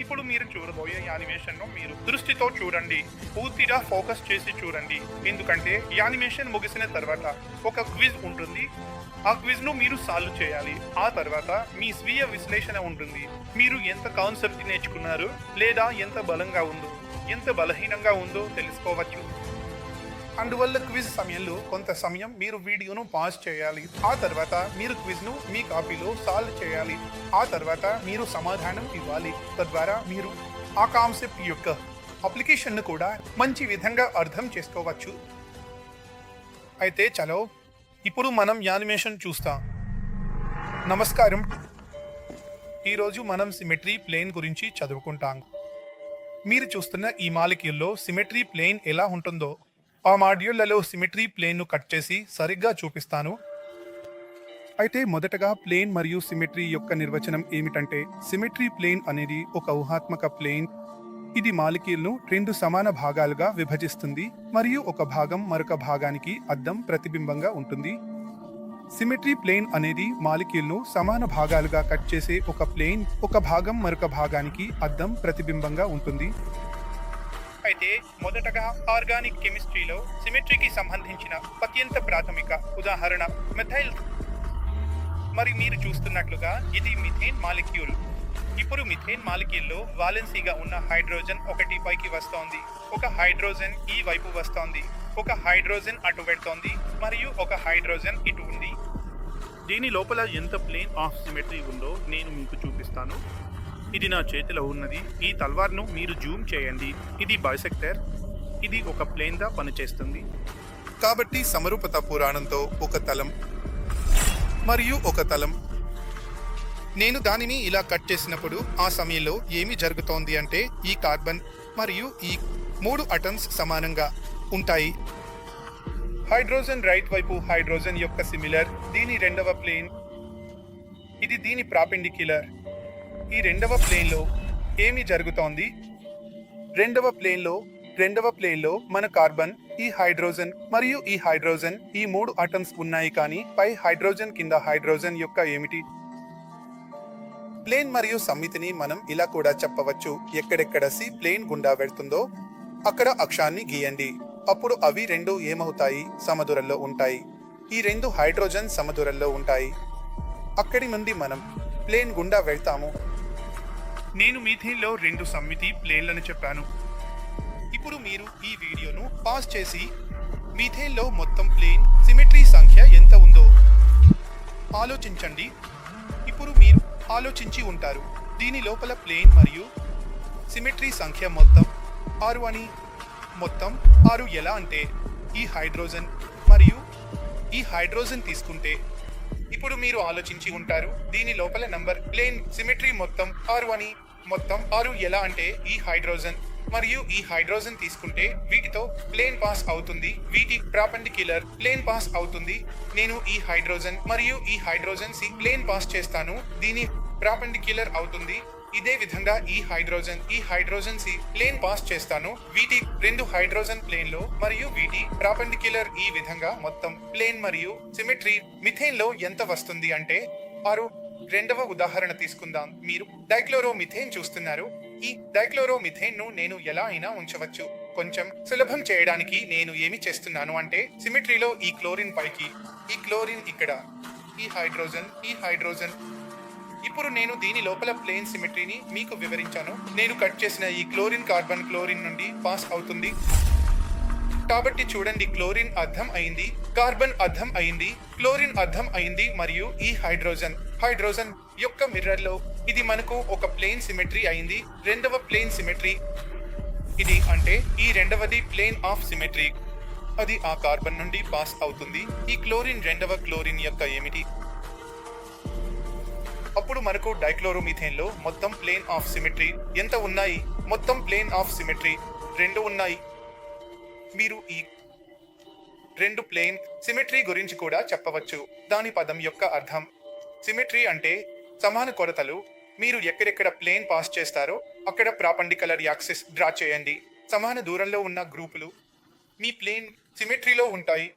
ఇప్పుడు మీరు యానిమేషన్ను మీరు దృష్టితో చూడండి. పూర్తిగా ఫోకస్ చేసి చూడండి. ఎందుకంటే యానిమేషన్ ముగిసిన తర్వాత ఒక క్విజ్ ఉంటుంది. ఆ క్విజ్ను మీరు సాల్వ్ చేయాలి. ఆ తర్వాత మీ స్వీయ విశ్లేషణ ఉంటుంది. మీరు ఎంత కాన్సెప్ట్ నేర్చుకున్నారు లేదా ఎంత బలంగా ఉందో ఎంత బలహీనంగా ఉందో తెలుసుకోవచ్చు. అందువల్ల క్విజ్ సమయంలో కొంత సమయం మీరు వీడియోను పాజ్ చేయాలి. ఆ తర్వాత మీరు క్విజ్ను మీ కాపీలో సాల్వ్ చేయాలి. ఆ తర్వాత మీరు సమాధానం ఇవ్వాలి. తద్వారా మీరు ఆ కాన్సెప్ట్ యొక్క అప్లికేషన్ను కూడా మంచి విధంగా అర్థం చేసుకోవచ్చు. అయితే చలో ఇప్పుడు మనం యానిమేషన్ చూస్తాం. నమస్కారం. ఈరోజు మనం సిమెట్రీ ప్లేన్ గురించి చదువుకుంటాం. మీరు చూస్తున్న ఈ మాలిక్యూల్లో సిమెట్రీ ప్లేన్ ఎలా ఉంటుందో ఆ మాడ్యూళ్ళలో సిమెట్రీ ప్లేన్ను కట్ చేసి సరిగ్గా చూపిస్తాను. అయితే మొదటగా ప్లేన్ మరియు సిమెట్రీ యొక్క నిర్వచనం ఏమిటంటే సిమెట్రీ ప్లేన్ అనేది ఒక ఊహాత్మక ప్లేన్. ఇది మాలిక్యూల్ను రెండు సమాన భాగాలుగా విభజిస్తుంది మరియు ఒక భాగం మరొక భాగానికి అద్దం ప్రతిబింబంగా ఉంటుంది. సిమెట్రీ ప్లేన్ అనేది మాలిక్యూల్ను సమాన భాగాలుగా కట్ చేసే ఒక ప్లేన్ ఒక భాగం మరొక భాగానికి అద్దం ప్రతిబింబంగా ఉంటుంది. అయితే మొదటగా ఆర్గానిక్ కెమిస్ట్రీలో సిమెట్రీకి సంబంధించిన అత్యంత ప్రాథమిక ఉదాహరణ మెథైల్ మరి మీరు చూస్తున్నట్లుగా ఇది మిథేన్ మాలిక్యూల్ ఇప్పుడు మిథేన్ మాలిక్యూల్లో వాలెన్సీగా ఉన్న హైడ్రోజన్ ఒకటి పైకి వస్తోంది. ఒక హైడ్రోజన్ ఈ వైపు వస్తోంది. ఒక హైడ్రోజన్ అటు పెడుతోంది మరియు ఒక హైడ్రోజన్ ఇటు ఉంది. దీని లోపల ఎంత ప్లేన్ ఆఫ్ సిమెట్రీ ఉందో నేను మీకు చూపిస్తాను. ఇది నా చేతిలో ఉన్నది. ఈ తల్వార్ను మీరు జూమ్ చేయండి. ఇది బైసెక్టర్. ఇది ఒక ప్లేన్గా పనిచేస్తుంది. కాబట్టి సమరూపత పురాణంతో ఒక తలం మరియు ఒక తలం. నేను దానిని ఇలా కట్ చేసినప్పుడు ఆ సమయంలో ఏమి జరుగుతోంది అంటే ఈ కార్బన్ మరియు ఈ మూడు అటమ్స్ సమానంగా ఉంటాయి. హైడ్రోజన్ రైట్ వైపు హైడ్రోజన్ యొక్క సిమిలర్ దీని రెండవ ప్లేన్. ఇది దీని ప్రాపెండిక్యులర్. ఈ రెండవ ప్లేన్లో ఏమి జరుగుతోంది? రెండవ ప్లేన్లో రెండవ ప్లేన్లో మన కార్బన్ ఈ హైడ్రోజన్ మరియు ఈ హైడ్రోజన్ ఈ మూడు అటమ్స్ ఉన్నాయి కానీ పై హైడ్రోజన్ కింద హైడ్రోజన్ యొక్క ఏమిటి? ప్లేన్ మరియు సమ్మితిని మనం ఇలా కూడా చెప్పవచ్చు. ఎక్కడెక్కడ సి ప్లేన్ గుండా వెళ్తుందో అక్కడ అక్షాన్ని గీయండి. అప్పుడు అవి రెండు ఏమవుతాయి? సమదూరంలో ఉంటాయి. ఈ రెండు హైడ్రోజన్ సమదూరంలో ఉంటాయి. అక్కడి నుండి మనం ప్లేన్ గుండా వెళ్తాము. నేను మీథేన్లో రెండు సమ్మితి ప్లేన్లను చెప్పాను. ఇప్పుడు మీరు ఈ వీడియోను పాజ్ చేసి మీథేన్లో మొత్తం ప్లేన్ సిమెట్రీ సంఖ్య ఎంత ఉందో ఆలోచించండి. ఇప్పుడు మీరు ఆలోచించి ఉంటారు. దీని లోపల ప్లేన్ మరియు సిమెట్రీ సంఖ్య మొత్తం ఆరు అని. మొత్తం ఆరు ఎలా అంటే ఈ హైడ్రోజన్ మరియు ఈ హైడ్రోజన్ తీసుకుంటే ఇప్పుడు మీరు ఆలోచించి ఉంటారు. దీని లోపల నంబర్ ప్లేన్ సిమెట్రీ మొత్తం ఆరు అని మొత్తం ఆరు ఎలా అంటే ఈ హైడ్రోజన్ మరియు ఈ హైడ్రోజన్ తీసుకుంటే వీటితో ప్లేన్ పాస్ అవుతుంది. వీటి ప్రాపండిక్యులర్ ప్లేన్ పాస్ అవుతుంది. నేను ఈ హైడ్రోజన్ మరియు ఈ హైడ్రోజన్ సి ప్లేన్ పాస్ చేస్తాను. దీని ప్రాపండిక్యులర్ అవుతుంది. ఇదే విధంగా ఈ హైడ్రోజన్ ఈ హైడ్రోజన్ సి ప్లేన్ పాస్ చేస్తాను. వీటి రెండు హైడ్రోజన్ ప్లేన్లో మరియు వీటి ప్రాపెండిక్యులర్ ఈ విధంగా మొత్తం ప్లేన్ మరియు సిమెట్రీ మిథేన్లో ఎంత వస్తుంది అంటే ఆరు. రెండవ ఉదాహరణ తీసుకుందాం. మీరు డైక్లోరో మిథేన్ చూస్తున్నారు. ఈ డైక్లోరో మిథేన్ను నేను ఎలా అయినా ఉంచవచ్చు. కొంచెం సులభం చేయడానికి నేను ఏమి చేస్తున్నాను అంటే సిమెట్రీలో ఈ క్లోరిన్ పైకి ఈ క్లోరిన్ ఇక్కడ ఈ హైడ్రోజన్ ఈ హైడ్రోజన్ ఇప్పుడు నేను దీని లోపల ప్లేన్ సిమెట్రీని మీకు వివరించాను. నేను కట్ చేసిన ఈ క్లోరిన్ కార్బన్ క్లోరిన్ నుండి పాస్ అవుతుంది. కాబట్టి చూడండి క్లోరిన్ అర్థం అయింది కార్బన్ అర్థం అయింది క్లోరిన్ అర్థం అయింది మరియు ఈ హైడ్రోజన్. హైడ్రోజన్ యొక్క మిర్రర్లో ఇది మనకు ఒక ప్లేన్ సిమెట్రీ అయింది. రెండవ ప్లేన్ సిమెట్రీ ఇది అంటే ఈ రెండవది ప్లేన్ ఆఫ్ సిమెట్రీ. అది ఆ కార్బన్ నుండి పాస్ అవుతుంది. ఈ క్లోరిన్ రెండవ క్లోరిన్ యొక్క ఏమిటి? అప్పుడు మనకు డైక్లోరోమిథేన్లో మొత్తం ప్లేన్ ఆఫ్ సిమెట్రీ ఎంత ఉన్నాయి? మొత్తం ప్లేన్ ఆఫ్ సిమెట్రీ రెండు ఉన్నాయి. మీరు ఈ రెండు ప్లేన్ సిమెట్రీ గురించి కూడా చెప్పవచ్చు. దాని పదం యొక్క అర్థం సిమెట్రీ అంటే సమాన కొరతలు. మీరు ఎక్కడెక్కడ ప్లేన్ పాస్ చేస్తారో అక్కడ ప్రాపండికలర్ యాక్సిస్ డ్రా చేయండి. సమాన దూరంలో ఉన్న గ్రూపులు మీ ప్లేన్ సిమెట్రీలో ఉంటాయి.